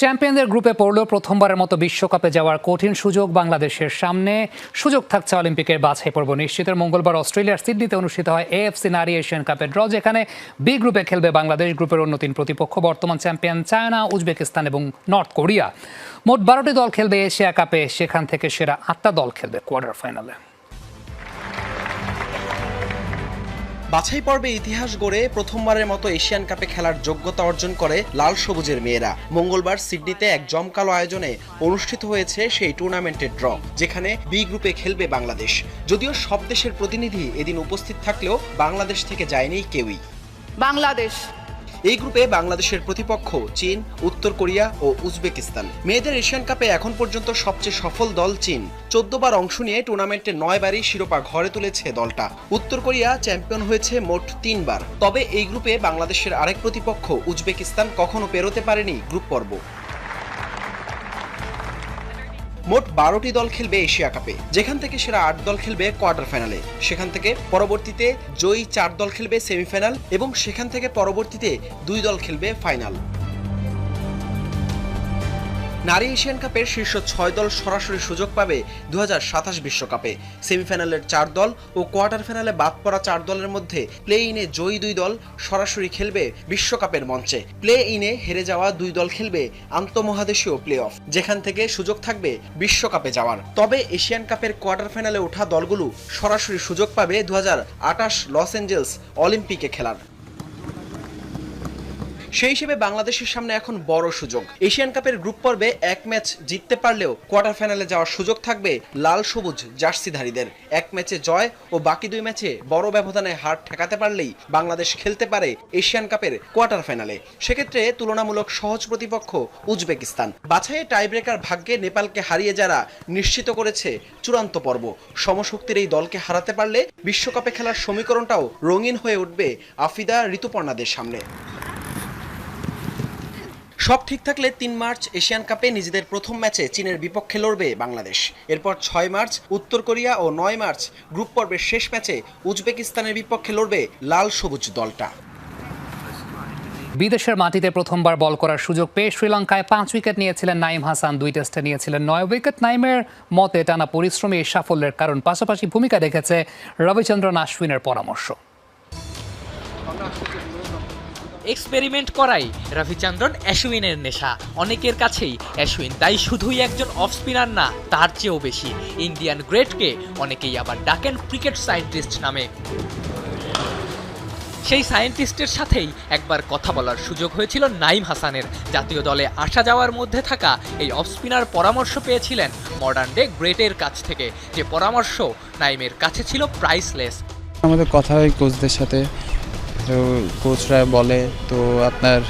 চ্যাম্পিয়নদের গ্রুপে পড়লেও প্রথমবারের মতো বিশ্বকাপে যাওয়ার কঠিন সুযোগ বাংলাদেশের সামনে। সুযোগ থাকছে অলিম্পিকের বাছাই পর্ব নিশ্চিতের মঙ্গলবার অস্ট্রেলিয়ার সিডনিতে অনুষ্ঠিত হয় এএফসি নারী এশিয়ান কাপের ড্র, যেখানে বি গ্রুপে খেলবে বাংলাদেশ। গ্রুপের অন্য তিন প্রতিপক্ষ বর্তমান চ্যাম্পিয়ন চায়না, উজবেকিস্তান এবং নর্থ কোরিয়া। মোট বারোটি দল খেলবে এশিয়া কাপে। সেখান থেকে সেরা আটটা দল খেলবে কোয়ার্টার ফাইনালে। বাছাই পর্বে ইতিহাস গড়ে প্রথমবারের মতো এশিয়ান কাপে খেলার যোগ্যতা অর্জন করে লাল সবুজের মেয়েরা। মঙ্গলবার সিডনিতে এক জমকালো আয়োজনে অনুষ্ঠিত হয়েছে সেই টুর্নামেন্টের ড্র, যেখানে বি গ্রুপে খেলবে বাংলাদেশ। যদিও সব দেশের প্রতিনিধি এদিন উপস্থিত থাকলেও বাংলাদেশ থেকে যায়নি কেউই। বাংলাদেশ এই গ্রুপে বাংলাদেশের প্রতিপক্ষ চীন, উত্তর কোরিয়া ও উজবেকিস্তান। মেয়েদের এশিয়ান কাপে এখন পর্যন্ত সবচেয়ে সফল দল চীন। চোদ্দ বার অংশ নিয়ে টুর্নামেন্টে নয় বারই শিরোপা ঘরে তুলেছে দলটা। উত্তর কোরিয়া চ্যাম্পিয়ন হয়েছে মোট তিনবার তবে এই গ্রুপে বাংলাদেশের আরেক প্রতিপক্ষ উজবেকিস্তান কখনো পেরোতে পারেনি গ্রুপ পর্ব। মোট বারোটি দল খেলবে এশিয়া কাপে। যেখান থেকে সেরা আট দল খেলবে কোয়ার্টার ফাইনালে। সেখান থেকে পরবর্তীতে জয়ী চার দল খেলবে সেমিফাইনাল এবং সেখান থেকে পরবর্তীতে দুই দল খেলবে ফাইনাল। নারী এশিয়ান কাপের শীর্ষ ছয় দল সরাসরি সুযোগ পাবে দু বিশ্বকাপে। সেমিফাইনালের চার দল ও কোয়ার্টার ফাইনালে বাদ পড়া চার দলের মধ্যে প্লে ইনে জয়ী দুই দল সরাসরি খেলবে বিশ্বকাপের মঞ্চে। প্লে ইনে হেরে যাওয়া দুই দল খেলবে আন্তঃমহাদেশীয় প্লে অফ যেখান থেকে সুযোগ থাকবে বিশ্বকাপে যাওয়ার। তবে এশিয়ান কাপের কোয়ার্টার ফাইনালে ওঠা দলগুলো সরাসরি সুযোগ পাবে দু হাজার আটাশ লস অ্যাঞ্জেলস অলিম্পিকে খেলার। সেই হিসেবে বাংলাদেশের সামনে এখন বড় সুযোগ। এশিয়ান কাপের গ্রুপ পর্বে এক ম্যাচ জিততে পারলেও কোয়ার্টার ফাইনালে যাওয়ার সুযোগ থাকবে লাল সবুজ জার্সিধারীদের। এক ম্যাচে জয় ও বাকি দুই ম্যাচে বড় ব্যবধানে হার ঠেকাতে পারলেই বাংলাদেশ খেলতে পারে এশিয়ান কাপের কোয়ার্টার ফাইনালে। সেক্ষেত্রে তুলনামূলক সহজ প্রতিপক্ষ উজবেকিস্তান। বাছাইয়ে টাইব্রেকার ভাগ্যে নেপালকে হারিয়ে যারা নিশ্চিত করেছে চূড়ান্ত পর্ব। সমশক্তির এই দলকে হারাতে পারলে বিশ্বকাপে খেলার সমীকরণটাও রঙিন হয়ে উঠবে আফিদা ঋতুপর্ণাদের সামনে। সব ঠিক থাকলে তিন মার্চ এশিয়ান কাপে নিজেদের প্রথম ম্যাচে চীনের বিপক্ষে লড়বে বাংলাদেশ। এরপর ছয় মার্চ উত্তর কোরিয়া ও নয় মার্চ গ্রুপ পর্বের শেষ ম্যাচে উজবেকিস্তানের বিপক্ষে লড়বে লাল সবুজ দলটা। বিদেশের মাটিতে প্রথমবার বল করার সুযোগ পেয়ে শ্রীলঙ্কায় পাঁচ উইকেট নিয়েছিলেন নাইম হাসান, দুই টেস্টে নিয়েছিলেন নয় উইকেট। নাইমের মতে টানা পরিশ্রমী এই সাফল্যের কারণ। পাশাপাশি ভূমিকা রেখেছে রবিচন্দ্রন আশ্বিনের পরামর্শ। এক্সপেরিমেন্ট করাই। রবিচন্দ্রন অ্যাশুইনের নেশা। অনেকের কাছেই অ্যাশুইন তাই শুধুই একজন অফ স্পিনার না, তার চেয়েও বেশি। ইন্ডিয়ান গ্রেটকে অনেকেই আবার ডাকেন ক্রিকেট সায়েন্টিস্ট নামে। সেই সায়েন্টিস্টের সাথেই একবার কথা বলার সুযোগ হয়েছিল নাইম হাসানের। জাতীয় দলে আসা যাওয়ার মধ্যে থাকা এই অফ স্পিনার পরামর্শ পেয়েছিলেন মডার্ন ডে গ্রেটের কাছ থেকে। যে পরামর্শ নাইমের কাছে ছিল প্রাইসলেস আমাদের কথা হয় কোচদের সাথে। কোচরা বলে, তো আপনার,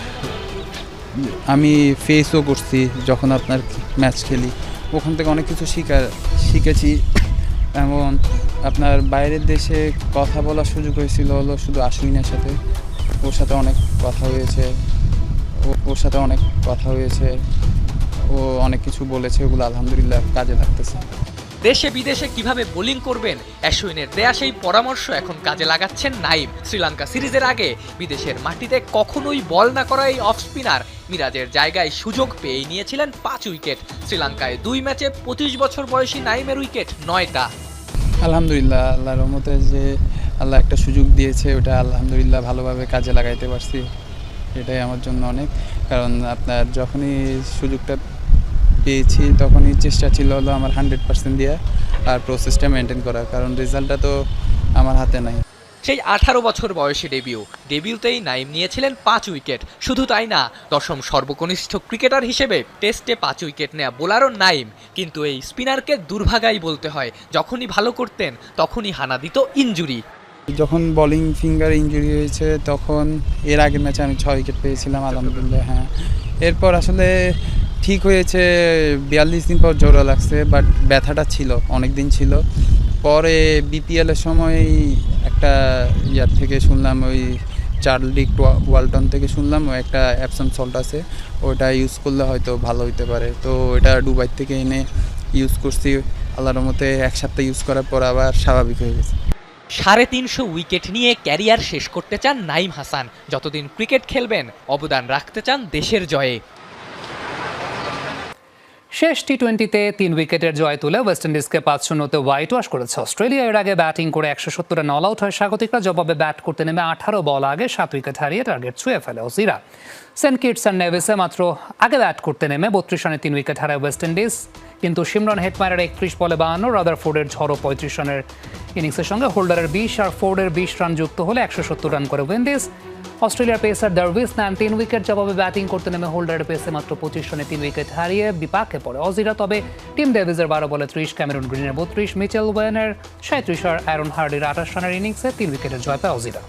আমি ফেসও করছি যখন আপনার ম্যাচ খেলি। ওখান থেকে অনেক কিছু শিখা, শিখেছি। এমন আপনার বাইরের দেশে কথা বলার সুযোগ হয়েছিল হলো শুধু আশুইনের সাথে। ওর সাথে অনেক কথা হয়েছে। ওর সাথে অনেক কথা হয়েছে। ও অনেক কিছু বলেছে, ওগুলো আলহামদুলিল্লাহ কাজে লাগতেছে। দেশে বিদেশে কীভাবে বোলিং করবেন অ্যাশুইনের দেয়া সেই পরামর্শ এখন কাজে লাগাচ্ছেন নাইম। শ্রীলঙ্কা সিরিজের আগে বিদেশের মাটিতে কখনোই বল না করা এই অফ স্পিনার। মিরাজের জায়গায় সুযোগ পেয়ে নিয়েছিলেন পাঁচ উইকেট। শ্রীলঙ্কায় দুই ম্যাচে পঁচিশ বছর বয়সী নাইমের উইকেট নয়টা। আলহামদুলিল্লাহ, আল্লাহর রহমতে যে আল্লাহ একটা সুযোগ দিয়েছে, ওটা আলহামদুলিল্লাহ ভালোভাবে কাজে লাগাইতে পারছি। এটাই আমার জন্য অনেক। কারণ আপনার যখনই সুযোগটা পেয়েছি তখনই চেষ্টা ছিল হলো আমার হান্ড্রেড পার্সেন্ট দিয়ে আর প্রসেসটা মেনটেন করা কারণ রেজাল্টটা তো আমার হাতে নাই। সেই আঠারো বছর বয়সী ডেবিউ ডেবিউতেই নাইম নিয়েছিলেন পাঁচ উইকেট শুধু তাই না দশম সর্বকনিষ্ঠ ক্রিকেটার হিসেবে টেস্টে পাঁচ উইকেট নেয়া বোলারও নাইম। কিন্তু এই স্পিনারকে দুর্ভাগাই বলতে হয় যখনই ভালো করতেন তখনই হানা দিত ইঞ্জুরি যখন বোলিং ফিঙ্গার ইঞ্জুরি হয়েছে তখন এর আগের ম্যাচে আমি ছয় উইকেট পেয়েছিলাম আলহামদুলিল্লাহ হ্যাঁ। এরপর আসলে ঠিক হয়েছে, বিয়াল্লিশ দিন পর জোড়া লাগছে বাট ব্যথাটা ছিল অনেক দিন ছিল। পরে বিপিএলের সময় একটা ইয়ার থেকে শুনলাম, ওই চার্লি ওয়ালটন থেকে শুনলাম, ও একটা অ্যাপসন সল্ট আছে, ওটা ইউজ করলে হয়তো ভালো হইতে পারে। তো এটা দুবাই থেকে এনে ইউজ করছি, আল্লাহর মতে এক সপ্তাহ ইউজ করার পর আবার স্বাভাবিক হয়ে গেছে। সাড়ে তিনশো উইকেট নিয়ে ক্যারিয়ার শেষ করতে চান নাইম হাসান। যতদিন ক্রিকেট খেলবেন, অবদান রাখতে চান দেশের জয়ে। শেষ টি টোয়েন্টিতে তিন উইকেটের জয় তুলে ওয়েস্ট ইন্ডিজকে পাঁচ শূন্যতে হোয়াইট ওয়াশ করেছে অস্ট্রেলিয়া। এর আগে ব্যাটিং করে একশো সত্তর রান আউট হয় স্বাগতিকরা, জবাবে ব্যাট করতে নেমে আঠারো বল আগে, সাত উইকেট হারিয়ে টার্গেট ছুঁয়ে ফেলে ওসিরা। সেন্ট কিটস অ্যান্ড নেভিসে মাত্র আগে ব্যাট করতে নেমে বত্রিশ রানে তিন উইকেট হারায় ওয়েস্ট ইন্ডিজ। কিন্তু সিমরন হেটমায়ারের একত্রিশ বলে বাহান্ন রাদার ফোর্ডের ঝড়ো পঁয়ত্রিশ রানের ইনিংসের সঙ্গে হোল্ডারের বিশ আর ফোর্ডের বিশ রান যুক্ত হলে একশো সত্তর রান করে উইন্ডিজ অস্ট্রেলিয়ার পেসার ডারভিস নেন তিন উইকেট জবাবে ব্যাটিং করতে নেমে হোল্ডারের পেসে মাত্র পঁচিশ রানে তিন উইকেট হারিয়ে বিপাকে পড়ে। অজিরা তবে টিম ডেভিসের বারো বলে ত্রিশ, ক্যামেরুন গ্রিনের বত্রিশ, মিচেল ওয়েনের সাঁত্রিশ আর অ্যারন হার্ডির আঠাশ রানের ইনিংসে তিন উইকেটের জয় পায় অজিরা।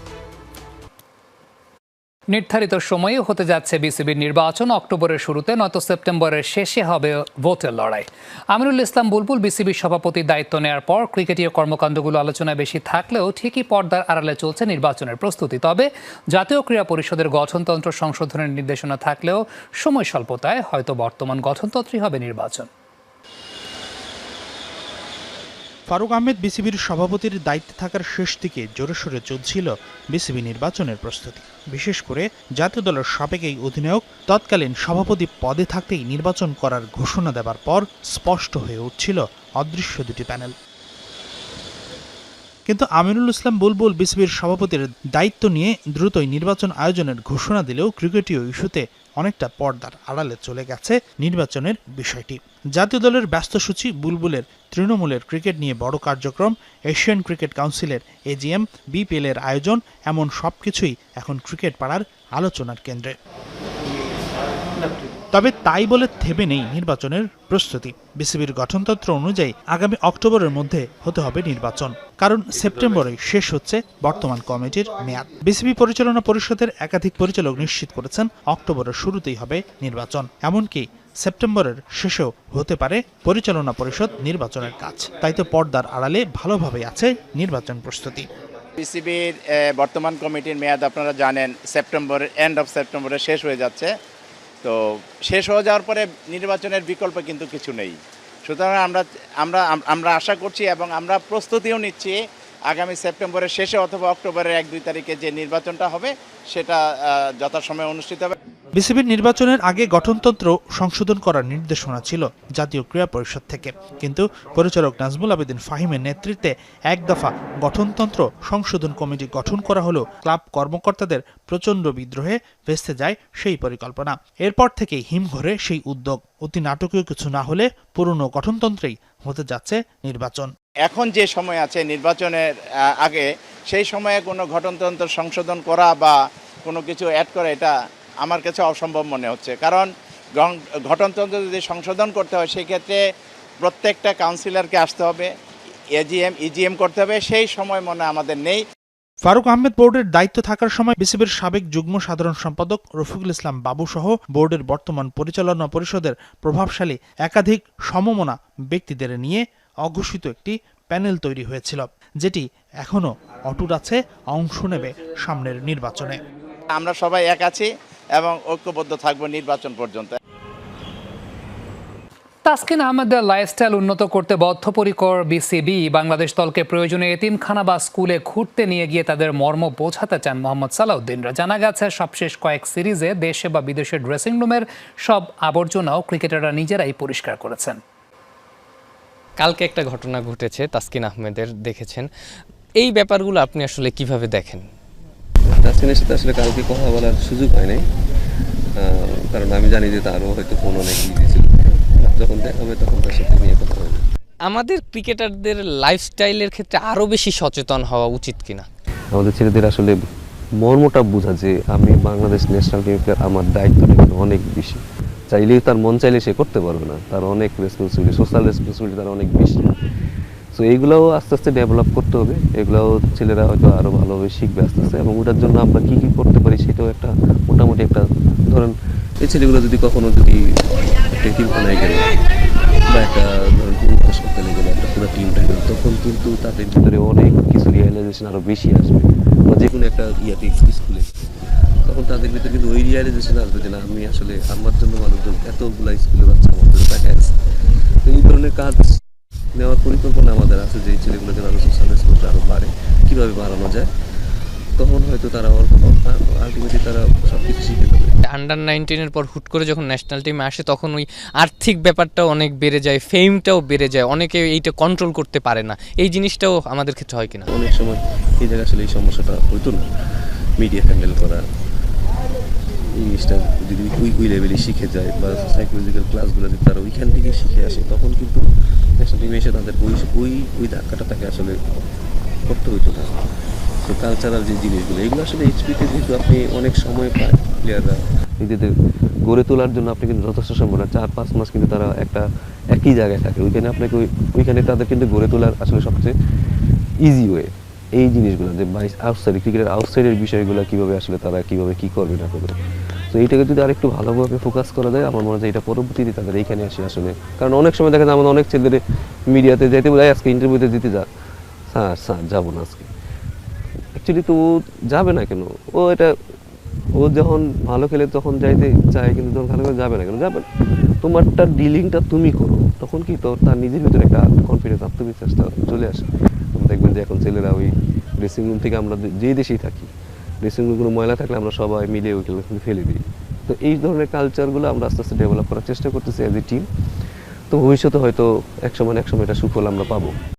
নির্ধারিত সময়ে হতে যাচ্ছে বিসিবির নির্বাচন অক্টোবরের শুরুতে, নয়তো সেপ্টেম্বরের শেষে হবে ভোটের লড়াই। আমিরুল ইসলাম বুলবুল বিসিবির সভাপতির দায়িত্ব নেওয়ার পর ক্রিকেটীয় কর্মকাণ্ডগুলো আলোচনায় বেশি থাকলেও ঠিকই পর্দার আড়ালে চলছে নির্বাচনের প্রস্তুতি। তবে জাতীয় ক্রীড়া পরিষদের গঠনতন্ত্র সংশোধনের নির্দেশনা থাকলেও সময় স্বল্পতায় হয়তো বর্তমান গঠনতন্ত্রই হবে নির্বাচন। ফারুক আহমেদ বিসিবির সভাপতির দায়িত্বে থাকার শেষ দিকে জোরে সোরে চলছিল বিসিবি নির্বাচনের প্রস্তুতি। বিশেষ করে জাতীয় দলের সাবেক এই অধিনায়ক তৎকালীন সভাপতি পদে থাকতেই নির্বাচন করার ঘোষণা দেওয়ার পর স্পষ্ট হয়ে উঠছিল অদৃশ্য দুটি প্যানেল। কিন্তু আমিনুল ইসলাম বুলবুল বিসিবির সভাপতির দায়িত্ব নিয়ে দ্রুতই নির্বাচন আয়োজনের ঘোষণা দিলেও ক্রিকেটীয় ইস্যুতে অনেকটা পর্দার আড়ালে চলে গেছে নির্বাচনের বিষয়টি। জাতীয় দলের ব্যস্ত সূচি বুলবুলের তৃণমূলের ক্রিকেট নিয়ে বড় কার্যক্রম, এশিয়ান ক্রিকেট কাউন্সিলের এজিএম, বিপিএল এর আয়োজন, এমন সবকিছুই এখন ক্রিকেট পাড়ার আলোচনার কেন্দ্রে। তবে তাই বলে থেমে নেই নির্বাচনের প্রস্তুতি। বিসিবির গঠনতন্ত্র অনুযায়ী আগামী অক্টোবরের মধ্যে হতে হবে নির্বাচন, কারণ সেপ্টেম্বরে শেষ হচ্ছে বর্তমান কমিটির মেয়াদ। বিসিবি পরিচালনা পরিষদের একাধিক পরিচালক নিশ্চিত করেছেন, অক্টোবরের শুরুতেই হবে নির্বাচন। এমনকি সেপ্টেম্বরের শেষেও হতে পারে পরিচালনা পরিষদ নির্বাচনের কাজ। তাই তো পর্দার আড়ালে ভালোভাবে আছে নির্বাচন প্রস্তুতি। পিসিবির বর্তমান কমিটির মেয়াদ আপনারা জানেন সেপ্টেম্বরের এন্ড অফ সেপ্টেম্বরে শেষ হয়ে যাচ্ছে। তো শেষ হয়ে যাওয়ার পরে নির্বাচনের বিকল্প কিন্তু কিছু নেই। সুতরাং আমরা আমরা আমরা আশা করছি এবং আমরা প্রস্তুতিও নিচ্ছি আগামী সেপ্টেম্বরের শেষে অথবা অক্টোবরের এক দুই তারিখে যে নির্বাচনটা হবে, সেটা যথাসময়ে অনুষ্ঠিত হবে। বিসিবির নির্বাচনের আগে গঠনতন্ত্র সংশোধন করার নির্দেশনা ছিল জাতীয় ক্রীড়া পরিষদ থেকে। কিন্তু পরিচালক নাজমুল আবেদিন ফাহিমের নেতৃত্বে এক দফা গঠনতন্ত্র সংশোধন কমিটি গঠন করা হলো। ক্লাব কর্মকর্তাদের প্রচণ্ড বিদ্রোহে ভেস্তে যায় সেই পরিকল্পনা। এরপর থেকে হিমঘরে সেই উদ্যোগ। অতি নাটকীয় কিছু না হলে পুরনো গঠনতন্ত্রেই হতে যাচ্ছে নির্বাচন। এখন যে সময় আছে নির্বাচনের আগে সেই সময়ে কোনো ঘটনতন্ত্র সংশোধন করা বা কোনো কিছু অ্যাড করা, এটা আমার কাছে অসম্ভব মনে হচ্ছে। কারণ ঘটনতন্ত্র যদি সংশোধন করতে হয়, সেক্ষেত্রে প্রত্যেকটা কাউন্সিলরকে আসতে হবে এজিএম ইজিএম করতে হবে, সেই সময় মনে আমাদের নেই। ফারুক আহমেদ বোর্ডের দায়িত্ব থাকার সময় বিসিবির সাবেক যুগ্ম সাধারণ সম্পাদক রফিকুল ইসলাম বাবু সহ বোর্ডের বর্তমান পরিচালনা পরিষদের প্রভাবশালী একাধিক সমমনা ব্যক্তিদের নিয়ে অঘোষিত একটি প্যানেল তৈরি হয়েছিল, যেটি এখনও অটুট আছে, অংশ নেবে সামনের নির্বাচনে। আমরা সবাই এক আছি এবং ঐক্যবদ্ধ থাকব নির্বাচন পর্যন্ত। তাসকিন আহমেদের লাইফস্টাইল উন্নত করতে বদ্ধপরিকর বিসিবি বাংলাদেশ দলকে প্রয়োজনে এতিমখানা বা স্কুলে ঘুরতে নিয়ে গিয়ে তাদের মর্ম বোঝাতে চান মোহাম্মদ সালাউদ্দিনরা জানা গেছে সবশেষ কয়েক সিরিজে দেশে বা বিদেশের ড্রেসিং রুমের সব আবর্জনাও ক্রিকেটাররা নিজেরাই পরিষ্কার করেছেন। কালকে একটা ঘটনা ঘটেছে তাসকিন আহমেদের দেখেছেন। এই ব্যাপারগুলো আপনি আসলে কীভাবে দেখেন? তাসকিনের সাথে আসলে কালকে কথা বলার সুযোগ হয় নাই। কারণ আমি জানি যে তারও হয়তো ফোন অনেক ইজি ছিল যখন দেখা হবে তখন তার সাথে নিয়ে কথা হবে। আমাদের ক্রিকেটারদের লাইফস্টাইলের ক্ষেত্রে আরও বেশি সচেতন হওয়া উচিত কিনা? আমাদের ছেলেদের আসলে মর্মটা বোঝা যে আমি বাংলাদেশ ন্যাশনাল টিম প্লেয়ার আমার দায়িত্বটা কিন্তু অনেক বেশি। চাইলেই তার মন চাইলে সে করতে পারবে না। তার অনেক রেসপন্সিবিলিটি সোশ্যাল রেসপন্সিবিলিটি তার অনেক বেশি। সো এইগুলোও আস্তে আস্তে ডেভেলপ করতে হবে। এগুলোও ছেলেরা হয়তো আরও ভালোভাবে শিখবে আস্তে আস্তে। এবং ওটার জন্য আমরা কী কী করতে পারি সেটাও একটা মোটামুটি একটা ধরেন, এই ছেলেগুলো যদি কখনো যদি টিমখানায় গেল বা একটা ধরেন হাসপাতালে গেলে, একটা পুরো টিমটা গেল, তখন কিন্তু তাদের ভিতরে অনেক কিছু রিয়েলাইজেশন আরও বেশি আসবে। বা যে কোনো একটা ইয়াতে স্কুলে তখন তাদের ভিতরে কিন্তু ওই রিয়েলাইজেশন আসবে যে না, আমি আসলে আমার জন্য মানুষজন এতগুলা স্কুলে বাচ্চা আছে তো এই ধরনের কাজ নেওয়ার পরিকল্পনা আমাদের আছে যে এই ছেলেগুলো যেন আরও সোশ্যাল রেসপন্স আরও বাড়ে। কীভাবে বাড়ানো যায়? তখন হয়তো তারা আলটিমেটলি তারা সব কিছু শিখে যাবে। আন্ডার নাইনটিনের পর হুট করে যখন ন্যাশনাল টিমে আসে তখন ওই আর্থিক ব্যাপারটাও অনেক বেড়ে যায় ফেমটাও বেড়ে যায়। অনেকে এইটা কন্ট্রোল করতে পারে না। এই জিনিসটাও আমাদের ক্ষেত্রে হয় কিনা? অনেক সময় এই জায়গায় আসলে এই সমস্যাটা হতো না। মিডিয়া হ্যান্ডেল করা ইংলিশটা যদি ওই ওই লেভেলে শিখে যায় বা সাইকোলজিক্যাল ক্লাসগুলো যদি তারা ওইখান থেকে শিখে আসে, তখন কিন্তু ন্যাশনাল টিমে এসে তাদের ওই ওই ওই ধাক্কাটা তাকে আসলে করতে হইতো না। তো কালচারাল যে জিনিসগুলো, এগুলো আসলে এইচপিতে যেহেতু আপনি অনেক সময় পায় প্লেয়াররা নিজেদের গড়ে তোলার জন্য, আপনি কিন্তু যথেষ্ট সময় না চার, পাঁচ মাস কিন্তু তারা একটা একই জায়গায় থাকে। ওইখানে আপনাকে ওই, ওইখানে তাদের কিন্তু গড়ে তোলার আসলে সবচেয়ে ইজি ওয়ে এই জিনিসগুলো, যে আউটসাইড ক্রিকেটের আউটসাইডের বিষয়গুলো কীভাবে আসলে তারা কীভাবে কী করবে না করবে। তো এইটাকে যদি আরেকটু ভালোভাবে ফোকাস করা যায়, আমার মনে হয় এটা পরবর্তীতে তাদের এইখানে আসে আসলে। কারণ অনেক সময় দেখা যায় আমাদের অনেক ছেলেদের মিডিয়াতে যেতে বলে আজকে ইন্টারভিউতে দিতে যা। স্যার স্যার, যাব না আজকে। অ্যাকচুয়ালি তো ও যাবে না কেন? ও এটা, ও যখন ভালো খেলে তখন যাইতে চায়, কিন্তু যখন ভালো করে যাবে না কেন? যাবে না। তোমারটা ডিলিংটা তুমি করো। তখন কি তোর, তার নিজের ভিতরে একটা কনফিডেন্স আত্মবিশ্বাসটা চলে আসে। দেখবেন যে এখন ছেলেরা ওই ড্রেসিং রুম থেকে আমরা যে দেশেই থাকি ড্রেসিং রুম কোনো ময়লা থাকলে আমরা সবাই মিলে ওইগুলো ফেলে দিই। তো এই ধরনের কালচারগুলো আমরা আস্তে আস্তে ডেভেলপ করার চেষ্টা করতেছি অ্যাজ এ টিম তো ভবিষ্যতে হয়তো এক সময় এক সময় এটা সুফল আমরা পাবো।